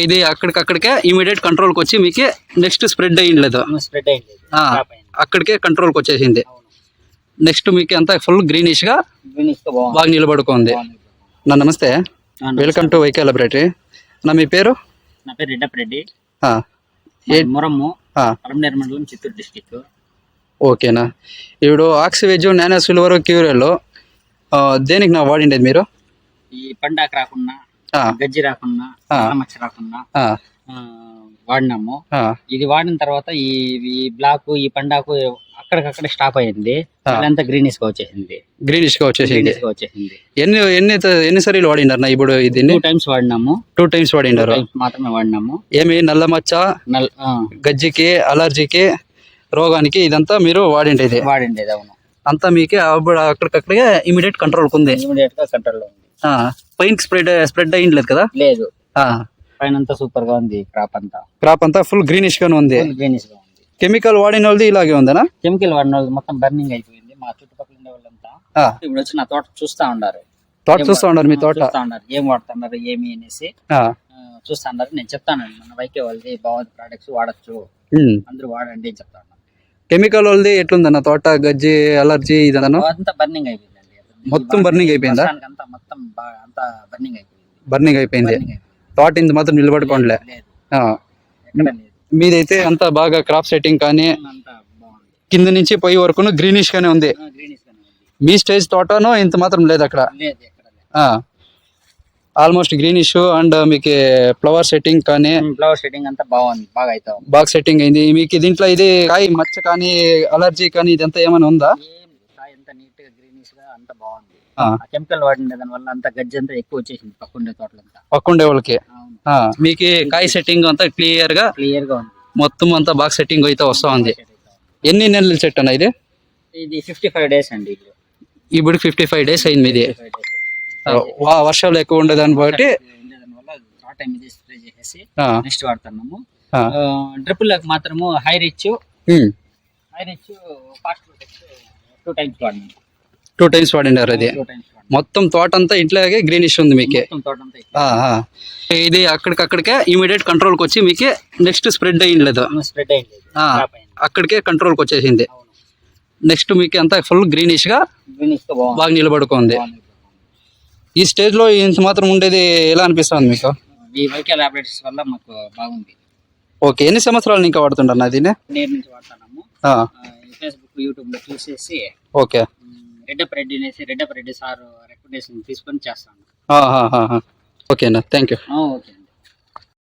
ఇది అక్కడికక్కడికే ఇమీడియట్ కంట్రోల్కి వచ్చి మీకు నెక్స్ట్ స్ప్రెడ్ అయ్యింది లేదు స్ప్రెడ్ అయింది ఆ, అక్కడికే కంట్రోల్కి వచ్చేసింది. నెక్స్ట్ మీకు అంతా ఫుల్ గ్రీనిష్గా గ్రీనిష్గా బాగుంది. బాగా నిలబడుకుంది. నా నమస్తే. వెల్కమ్ టు వైకే లబరేటరీ నా మీ పేరు? నా పేరు రెడ్డప్రెడ్డి మురమ్ము మండలం చిత్తూరు డిస్టిక్ ఓకేనా ఇప్పుడు ఆక్సివేజ్ నానో సిల్వర్ క్యూరియల్లో దేనికి నా వాడిండేది మీరు? ఈ పండాకు రాకుండా గజ్జి రాకుండా. మచ్చ రాకుండా వాడినాము. ఇది వాడిన తర్వాత ఈ ఈ బ్లాక్ ఈ పండాకు అక్కడికక్కడ స్టాప్ అయింది. అంతా గ్రీనిష్గా వచ్చేసింది. వచ్చేసింది. గ్రీనిష్గా వచ్చేసింది. ఎన్ని ఎన్ని ఎన్ని సార్లు వాడిండారు నా ఇప్పుడు దీన్ని టూ టైమ్స్ వాడినాము. టూ టైమ్స్ వాడిండారు టైమ్స్ మాత్రమే వాడినాము. ఏమి? నల్ల మచ్చ గజ్జికి అలర్జీకి రోగానికి ఇదంతా మీరు వాడిండేది. వాడిండేది అవును. అంతా మీకే అప్పుడు అక్కడికక్కడికే ఇమీడియట్ కంట్రోల్ ఉంది ఇమీడియట్గా కంట్రోల్లో ఉంది పైన స్ప్రెడ్ స్ప్రెడ్ అయ్యిండలేదు కదా? లేదు. పైన అంతా సూపర్గా ఉంది క్రాప్ అంతా. క్రాప్ అంతా ఫుల్ గ్రీనిష్ గానే ఉంది. గ్రీనిష్గా ఉంది. కెమికల్ వాడిన వాళ్ళది ఇలాగే ఉందనా? కెమికల్ వాడిన మొత్తం బర్నింగ్ అయిపోయింది. మా చుట్టుపక్కల ఉండే వాళ్ళంతా. ఇప్పుడు వచ్చి నా తోట చూస్తా ఉండారు తోట చూస్తా ఉన్నారు మీ తోట? చూస్తా ఉన్నారు. ఏం వాడుతున్నారు ఏమి అనేసి. చూస్తా ఉన్నారు. నేను చెప్తాను మన వైకే వాళ్ళది బాగుంది ప్రోడక్ట్స్ వాడచ్చు. అందరూ వాడండి అని చెప్తా ఉన్నాను కెమికల్ వాళ్ళది ఎట్లుందన్న తోట గజ్జి అలర్జీ ఇదన్నా అంతా బర్నింగ్ అయిపోయిందండి. మొత్తం burning అయిపోయిందా? అంతా మొత్తం అంతా బర్నింగ్ అయిపోయింది. బర్నింగ్ అయిపోయింది. అయిపోయింది. తోట ఇంత మాత్రం నిలబడుకోండిలే. మీదైతే అంతా బాగా క్రాప్ సెట్టింగ్ కానీ కింద నుంచి పై వరకు గ్రీనిష్ గానే ఉంది. మీ స్టేజ్ తోటను ఇంత మాత్రం లేదు అక్కడ. ఆల్మోస్ట్ గ్రీనిష్ అండ్ మీకు ఫ్లవర్ సెట్టింగ్ కానీ ఫ్లవర్ షెడ్డింగ్ అంతా బాగుంది బాగా ఉంది బాగా సెట్టింగ్ అయింది. మీకు దీంట్లో ఇది కాయ మచ్చ కానీ అలర్జీ కానీ ఇదంతా ఏమైనా ఉందా? అంతా నీట్గా గ్రీనిష్గా అంతా బాగుంది. ఆ. కెమికల్ వాడిన దాని వల్ల అంతా గజ్జి అంతా ఎక్కువ వచ్చేసింది పక్కుండే తోటలంతా. పక్కుండే వాళ్ళకి. మీకు కాయ సెట్టింగ్ అంతా క్లియర్గా క్లియర్గా ఉంది. మొత్తం అంతా బాగా సెట్టింగ్ అయితే వస్తా ఉంది. ఎన్ని నెలల చెట్టు అన్న ఇది? ఇది ఫిఫ్టీ ఫైవ్ డేస్ అండి ఇది. ఇప్పుడు ఫిఫ్టీ ఫైవ్ డేస్ అయింది ఇది 55 days. ఆ, వా- వర్షాలు ఎక్కువ ఉండేదాన్ని బట్టి ఉండేదాని వల్ల ఆ టైం ఇది స్ప్రే చేసేసి నెక్స్ట్ వాడుతున్నాము. ఆ, డ్రిపుల్లకు మాత్రము high rich. High rich fast two times వాడినాము two times వాడినారు అది. టూ టైమ్స్ వాడినాము మొత్తం తోట అంతా ఇట్లాగే గ్రీనిష్ ఉంది మీకే. మొత్తం తోట అంతా ఆ, ఆ. ఇది అక్కడికక్కడికే ఇమీడియట్ కంట్రోల్కి వచ్చి మీకే నెక్స్ట్ స్ప్రెడ్ అయ్యింది లేదు స్ప్రెడ్ అయింది ఆ, Crop అయింది. అక్కడికే కంట్రోల్కి వచ్చేసింది. అవును. నెక్స్ట్ మీకు అంతా ఫుల్ గ్రీనిష్గా గ్రీనిష్గా బాగుంది. బాగా నిలబడుకుంది. బాగుంది. ఈ స్టేజ్లో ఇంత మాత్రం ఉండేది ఎలా అనిపిస్తుంది మీకు? ఈ వల్ల మాకు బాగుంది. ఓకే ఎన్ని సంవత్సరాలు ఇంకా వాడుతుంటారు నా దీన్ని? నేర్ నుంచి వాడుతున్నాము. ఆ, ఫేస్బుక్ యూట్యూబ్లో చూసేసి ఓకే. రెడ్డప్ రెడ్డి అనేసి రెడ్డప్ రెడ్డి సార్ రికమెండేషన్ తీసుకొని చేస్తాను. ఓకేనా థ్యాంక్ యూ. ఓకే.